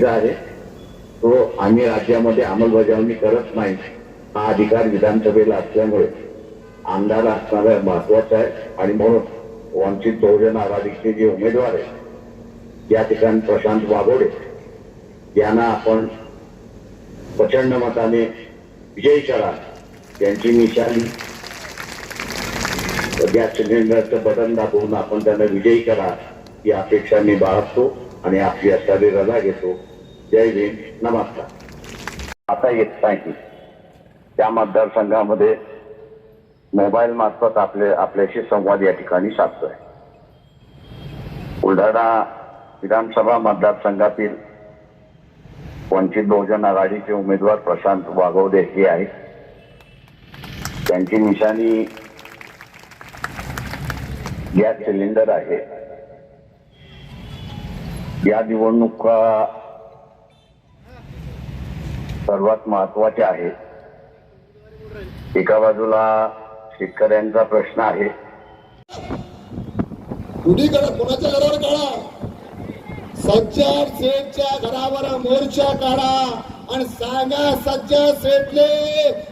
चुकीचा आहे. तो आम्ही राज्यामध्ये अंमलबजावणी करत नाही. हा अधिकार विधानसभेला असल्यामुळे आमदार असणारा महत्त्वाचा आहे. आणि म्हणून वंचित बहुजन आघाडीचे जे उमेदवार आहेत या ठिकाणी प्रशांत वाघोडे यांना आपण प्रचंड मताने विजयी करा त्यांची निशाणी गॅस सिलेंडरचं बटन दाबवून आपण त्यांना विजयी करा ही अपेक्षा मी बाळगतो आणि आपली असणारी रजा घेतो. जय भीम. नमस्कार. आता येत नाही त्या मतदारसंघामध्ये मोबाईल मार्फत आपले आपल्याशी संवाद या ठिकाणी साधतोय. बुलढाणा विधानसभा मतदारसंघातील वंचित बहुजन आघाडीचे उमेदवार प्रशांत वाघवडे हे आहेत. त्यांची निशाणी गॅस सिलेंडर आहे. या निवडणुका सर्वात महत्त्वाचे आहेत एका बाजूला शेतकऱ्यांचा प्रश्न आहे. कुणी करा? कोणाच्या घरावर काढा? सज्जड सेठच्या घरावर मोर्चा काढा. आणि सांगा सज्जा सेठले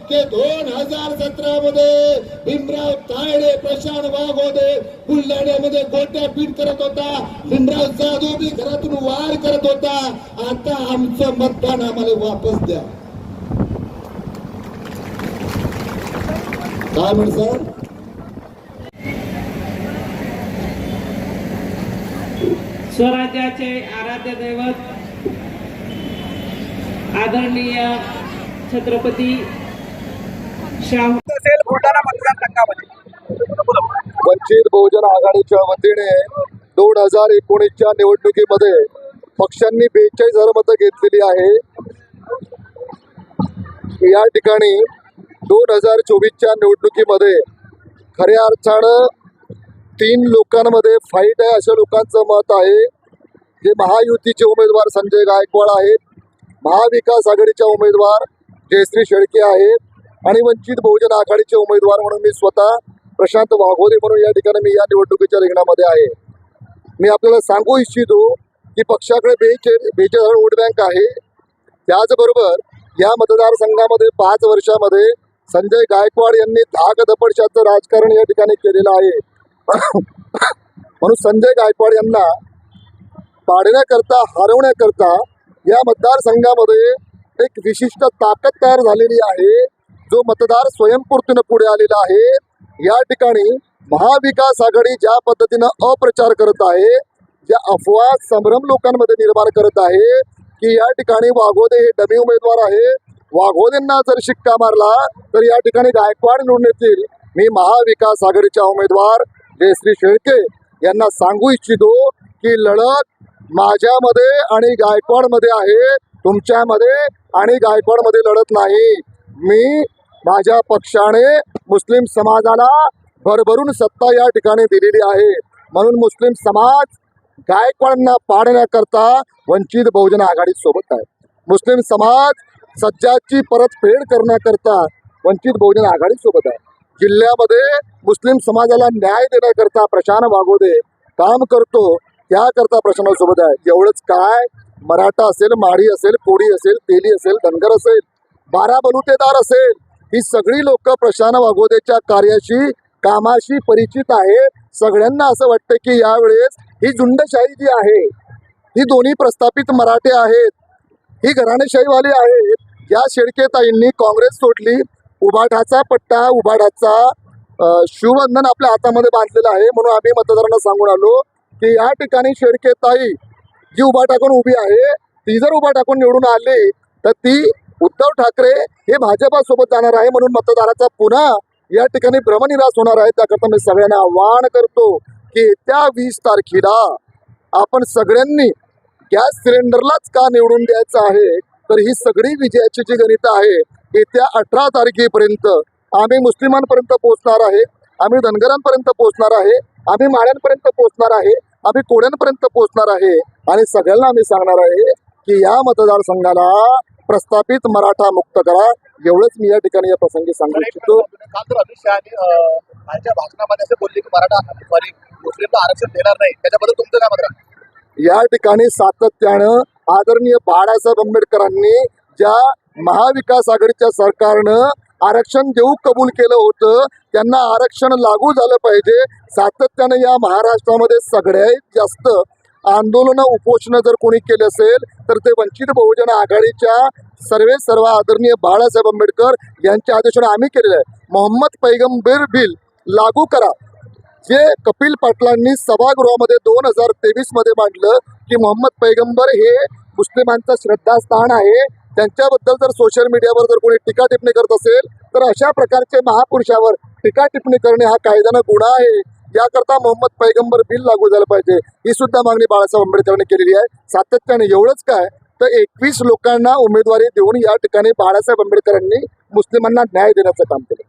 की दोन हजार सतरा मध्ये भीमराव तायडे प्रशांत वाघोदे बुलढाण्यामध्ये गोट्या पीठ करत होता. भीमराव जाधव बी घरातून वार करत होता. आता आमचं मतदान आम्हाला वापस द्या. काय म्हणसाल स्वराज्याचे आराध्य दैवत आदरणीय छत्रपती शाहू असेल बुलढाणा मतदारसंघामध्ये वंचित बहुजन आघाडीच्या वतीने दोन हजार एकोणीसच्या निवडणुकीमध्ये पक्षांनी बेचाळीस हजार मतं घेतलेली आहे. या ठिकाणी दोन हजार चोवीसच्या निवडणुकीमध्ये खऱ्या अर्थानं तीन लोकांमध्ये फाईट आहे अशा लोकांचं मत आहे. जे महायुतीचे उमेदवार संजय गायकवाड आहेत. महाविकास आघाडीच्या उमेदवार जयश्री शेळके आहेत आणि वंचित बहुजन आघाडीचे उमेदवार म्हणून मी स्वतः प्रशांत वाघोदे म्हणून या ठिकाणी मी या निवडणुकीच्या रिंगणामध्ये आहे. मी आपल्याला सांगू इच्छितो की पक्षाकडे बेचे बेचाळीस वोट बँक आहे. त्याचबरोबर या मतदारसंघामध्ये पाच वर्षामध्ये संजय गायकवाड यांनी धाक दपडशाचं राजकारण या ठिकाणी केलेलं आहे. म्हणून संजय गायकवाड यांना पाडण्याकरता हरवण्याकरता या मतदारसंघामध्ये एक विशिष्ट ताकद तयार झालेली आहे. जो मतदार स्वयंपूर्तीनं पुढे आलेला आहे. या ठिकाणी महाविकास आघाडी ज्या पद्धतीनं अप्रचार करत आहे ज्या अफवा संभ्रम लोकांमध्ये निर्माण करत आहे की या ठिकाणी वाघोदे हे डमी उमेदवार आहे. वाघोदेंना जर शिक्का मारला तर या ठिकाणी गायकवाड निवडून येतील मी महाविकास आघाडीच्या उमेदवार जयश्री शेळके यांना सांगू इच्छितो की लढत माझ्यामध्ये आणि गायकवाडमध्ये आहे तुमच्यामध्ये आणि गायकवाडमध्ये लढत नाही. मी माझ्या पक्षाने मुस्लिम समाजाला भरभरून सत्ता या ठिकाणी दिलेली आहे. म्हणून मुस्लिम समाज गायकवाडांना पाडण्याकरता वंचित बहुजन आघाडी सोबत आहे. मुस्लिम समाज सज्जाची परतफेड करण्याकरता वंचित बहुजन आघाडी सोबत आहे. जिल्ह्यामध्ये मुस्लिम समाजाला न्याय देण्याकरता प्रशांत वागोदे काम करतो त्याकरता प्रशांतसोबत आहे. एवढंच काय मराठा असेल माढी असेल कोडी असेल तेली असेल धनगर असेल बारा बलुतेदार असेल ही सगळी लोक प्रशांत वागोदेच्या कार्याशी कामाशी परिचित आहेत. सगळ्यांना असं वाटतं की यावेळेस ही झुंडशाही जी आहे ही दोन्ही प्रस्थापित मराठे आहेत ही घराणेशाहीवाली आहेत. या शेळकेताईंनी काँग्रेस सोडली. उभाठाचा पट्टा उभाठाचा शिवबंधन आपल्या हातामध्ये बांधलेला आहे म्हणून आम्ही मतदारांना सांगून आलो. की या ठिकाणी शेळकेताई जी उभा टाकून उभी आहे ती जर उभा टाकून निवडून आली तर ती उद्धव ठाकरे हे भाजपासोबत जाणार आहे म्हणून मतदाराचा पुन्हा या ठिकाणी भ्रमनिराश होणार आहे. त्याकरता मी सगळ्यांना आवाहन करतो की त्या वीस तारखेला आपण सगळ्यांनी गॅस सिलेंडरलाच का निवडून द्यायचं आहे? तर ही सगळी विजयाची जी गणित आहे येत्या अठरा तारखेपर्यंत आम्ही मुस्लिमांपर्यंत पोहोचणार आहे आम्ही धनगरांपर्यंत पोहोचणार आहे आम्ही माळ्यांपर्यंत पोहोचणार आहे. आम्ही कोड्यांपर्यंत पोहोचणार आहे आणि सगळ्यांना आम्ही सांगणार आहे की या मतदारसंघाला प्रस्थापित मराठा मुक्त करा. एवढंच मी या ठिकाणी या प्रसंगी सांगू इच्छितो. अमित भाषणामध्ये असे बोलले की मराठा मुस्लिमला आरक्षण देणार नाही. त्याच्याबद्दल तुमचं काय मत राहणार? या ठिकाणी सातत्यानं आदरणीय बाळासाहेब आंबेडकरांनी ज्या महाविकास आघाडीच्या सरकारनं आरक्षण देऊ कबूल केलं होतं. त्यांना आरक्षण लागू झालं पाहिजे. सातत्यानं या महाराष्ट्रामध्ये सगळ्यात जास्त आंदोलनं उपोषणं जर कोणी केले असेल तर ते वंचित बहुजन आघाडीच्या सर्वे सर्व आदरणीय बाळासाहेब आंबेडकर यांच्या आदेशाने आम्ही केलेलं आहे. मोहम्मद पैगंबर बिल लागू करा. जे कपिल पाटलांनी सभागृहामध्ये दोन हजार तेवीसमध्ये मांडलं की मोहम्मद पैगंबर हे मुस्लिमांचं श्रद्धास्थान आहे. त्यांच्याबद्दल जर सोशल मीडियावर जर कोणी टीका टिप्पणी करत असेल तर अशा प्रकारचे महापुरुषावर टीका टिप्पणी करणे हा कायद्यानं गुन्हा आहे. याकरता मोहम्मद पैगंबर बिल लागू झालं पाहिजे. ही सुद्धा मागणी बाळासाहेब आंबेडकरांनी केलेली आहे. सातत्याने एवढंच काय तर एकवीस लोकांना उमेदवारी देऊन या ठिकाणी बाळासाहेब आंबेडकरांनी मुस्लिमांना न्याय देण्याचं काम केलं.